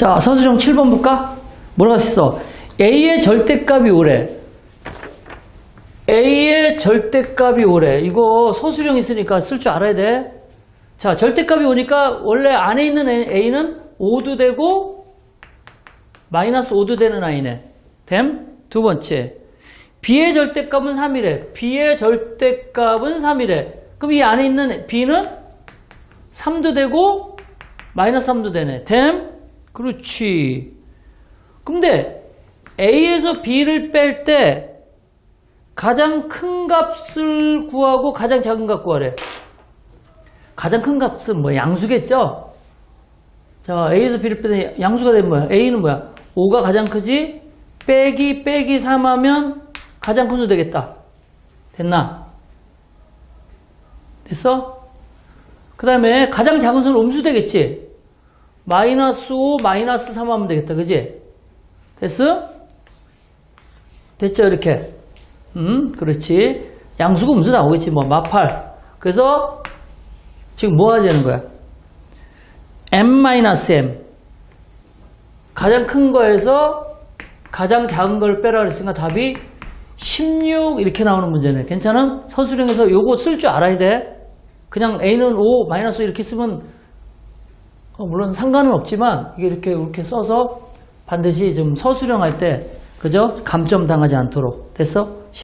자, 서술형 7번 볼까? 뭐라고 했어? A의 절대값이 오래. A의 절대값이 오래. 이거 서술형 있으니까 쓸 줄 알아야 돼. 자, 절대값이 오니까 원래 안에 있는 A는 5도 되고 마이너스 5도 되는 I네. 됨? 두 번째. B의 절대값은 3이래. B의 절대값은 3이래. 그럼 이 안에 있는 B는 3도 되고 마이너스 3도 되네. 됨? 그렇지. 근데 A에서 B를 뺄 때 가장 큰 값을 구하고 가장 작은 값 구하래. 가장 큰 값은 뭐 양수겠죠? 자, A에서 B를 뺄때 양수가 되면 뭐야? A는 뭐야? 5가 가장 크지? 빼기 빼기 3 하면 가장 큰 수 되겠다. 됐나? 됐어? 그 다음에 가장 작은 수는 음수 되겠지? 마이너스 5, 마이너스 3 하면 되겠다. 그지? 됐어? 됐죠? 이렇게. 음, 그렇지. 양수가 음수 나오겠지. 뭐, 마팔. 그래서 지금 뭐 하자는 거야? m-m. 가장 큰 거에서 가장 작은 걸 빼라 그랬으니까 답이 16 이렇게 나오는 문제네. 괜찮아? 서술형에서 요거 쓸 줄 알아야 돼. 그냥 A는 5, 마이너스 이렇게 쓰면 어, 물론 상관은 없지만 이게 이렇게 이렇게 써서 반드시 좀 서술형 할 때 그죠? 감점 당하지 않도록 됐어?